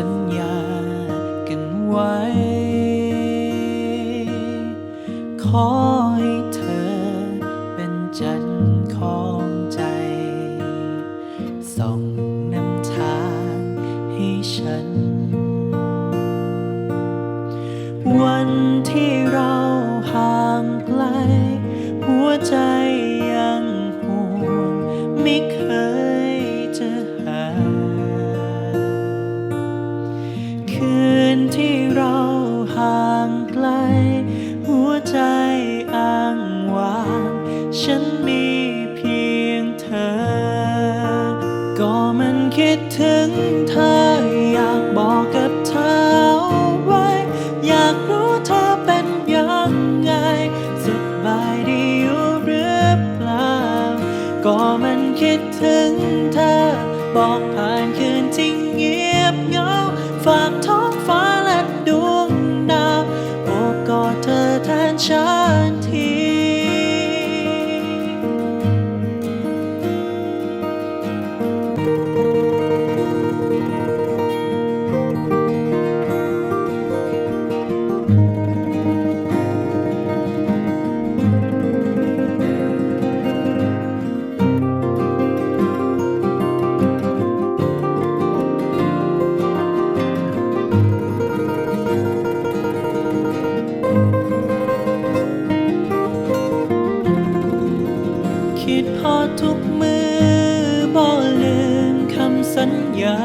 สัญญากันไว้ ขอให้เธอเป็นจันทร์ของใจส่องนำทางให้ฉัน วันที่เราห่างไกลหัวใจ นที่เราห่างไกล หัวใจอ้างว้าง ฉันมีเพียงเธอ ก็มันคิดถึงเธออยากบอกกับเธอไว้ อยากรู้เธอเป็นยังไง สบายดีอยู่หรือเปล่า ก็มันคิดถึงเธอ บอกผ่านคืนที่เงียบเหง อ สัญญา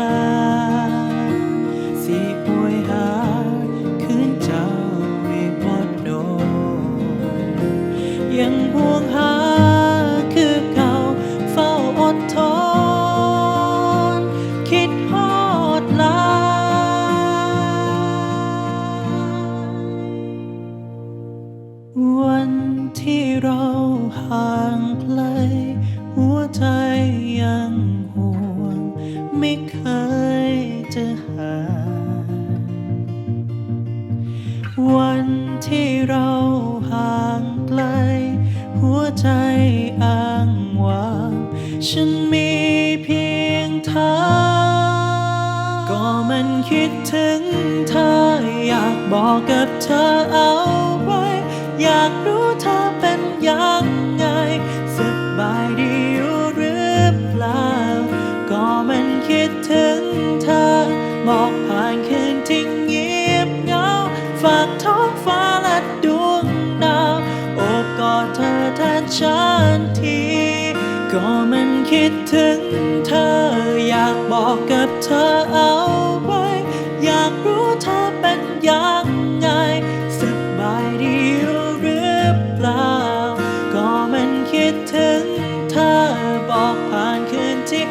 วันที่เราห่างไกล หัวใจอ้างว้างฉันมีเพียงเธอ ก็มันคิดถึงเธอ อยากบอกกับเธอเอาไว้ อยากรู้เธอเป็นยังไงสบายดีอยู่หรือเปล่า ก็มันคิดถึงเธอบอก ก็มันคิดถึงเธอ อยากบอกกับเธอเอาไว้ อยากรู้เธอเป็นยังไงสบายดีหรือเปล่า ก็มันคิดถึงเธอบอกผ่านคืนที่